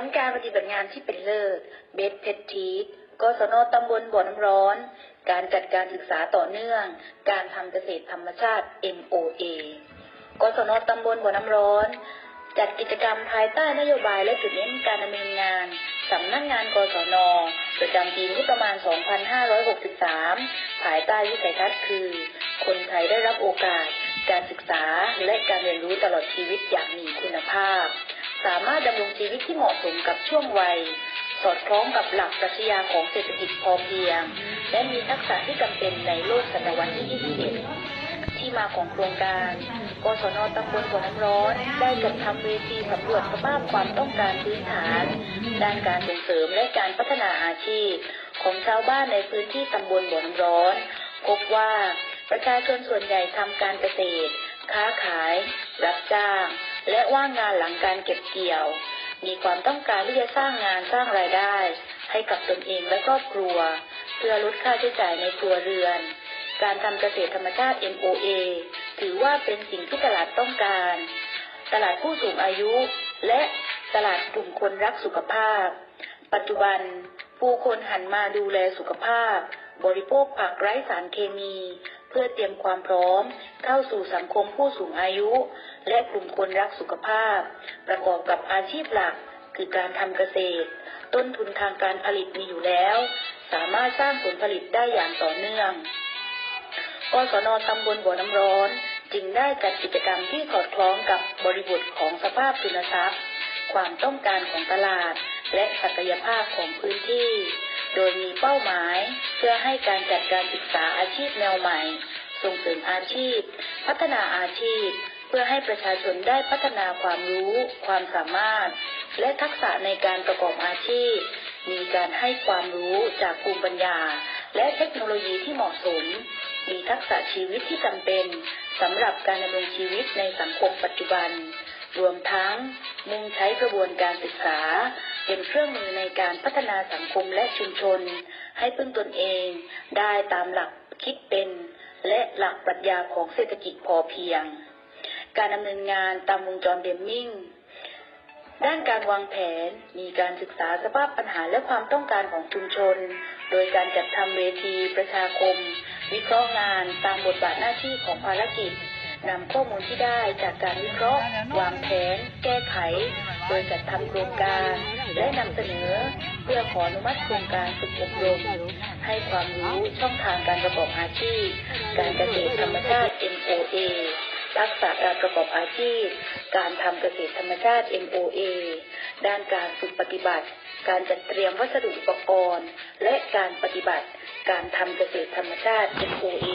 ลการปฏิบัติงานที่เป็นเลิศเบสเพชทีกศนตำบลบ่อน้ำร้อน การจัดการศึกษาต่อเนื่อง การทำเกษตรธรรมชาติ MOA กศนตำบลบ่อน้ำร้อน จัดกิจกรรมภายใต้นโยบายและจุดเน้นการดำเนินงานสำนักงานกศนประจำปีงบประมาณ 2563 ภายใต้วิสัยทัศน์คือ คนไทยได้รับโอกาส การศึกษาและการเรียนรู้ตลอดชีวิตอย่างมีคุณภาพ สามารถดำรงชีวิตที่เหมาะสมกับช่วงวัย สอดคล้องกับหลักปรัชญาของเศรษฐกิจพอเพียง และมีทักษะที่จำเป็นในโลกศตวรรษที่ 21 ที่มาของโครงการกศนตำบลบ่อน้ำร้อน ได้จัดทำเวทีสำรวจสภาพความต้องการพื้นฐาน ด้านการส่งเสริมและการพัฒนาอาชีพ ของชาวบ้านในพื้นที่ตำบลบ่อน้ำร้อน พบว่าประชาชนส่วนใหญ่ทำการเกษตร ค้าขาย รับจ้าง และว่างงานหลังการเก็บเกี่ยว มีความต้องการที่จะสร้างงานสร้างรายได้ ให้กับตนเองและครอบครัว เพื่อลดค่าใช้จ่ายในครัวเรือน การทำเกษตรธรรมชาติ MOA ถือว่าเป็นสิ่งที่ตลาดต้องการ ตลาดผู้สูงอายุ และตลาดกลุ่มคนรักสุขภาพ ปัจจุบันผู้คนหันมาดูแลสุขภาพ บริโภคผักไร้สารเคมี เพื่อเตรียมความพร้อม เข้าสู่สังคมผู้สูงอายุ และกลุ่มคนรักสุขภาพ ประกอบกับอาชีพหลักคือการทำเกษตร ต้นทุนทางการผลิตมีอยู่แล้ว สามารถสร้างผลผลิตได้อย่างต่อเนื่องกศนตำบลบ่อน้ำร้อน จึงได้จัดกิจกรรมที่สอดคล้องกับบริบทของสภาพทุนทรัพย์ ความต้องการของตลาด และศักยภาพของพื้นที่ โดยมีเป้าหมายเพื่อให้การจัดการศึกษาอาชีพแนวใหม่ ส่งเสริมอาชีพ พัฒนาอาชีพ เพื่อให้ประชาชนได้พัฒนาความรู้ ความสามารถ และทักษะในการประกอบอาชีพ มีการให้ความรู้จากภูมิปัญญา และเทคโนโลยีที่เหมาะสม มีทักษะชีวิตที่จำเป็นสำหรับการดำรงชีวิตในสังคมปัจจุบัน รวมทั้งมุ่งใช้กระบวนการศึกษา เป็นเครื่องมือในการพัฒนาสังคมและชุมชน ให้พึ่งตนเองได้ตามหลักคิดเป็น และหลักปรัชญาของเศรษฐกิจพอเพียง การดำเนินงานตามวงจรเดมมิ่งด้านการวางแผนมีการศึกษาสภาพปัญหาและความต้องการของชุมชน โดยการจัดทำเวทีประชาคม วิเคราะห์งานตามบทบาทหน้าที่ของภารกิจ นำข้อมูลที่ได้จากการวิเคราะห์ วางแผน แก้ไข โดยจัดทำโครงการ และนำเสนอ เพื่อขออนุมัติโครงการฝึกอบรม ให้ความรู้ช่องทางการประกอบอาชีพ การเกษตรธรรมชาติ MOA ทักษะการประกอบอาชีพ การทำเกษตรธรรมชาติ MOA ด้านการฝึกปฏิบัติ การจัดเตรียมวัสดุอุปกรณ์ และการปฏิบัติ การทำเกษตรธรรมชาติ MOA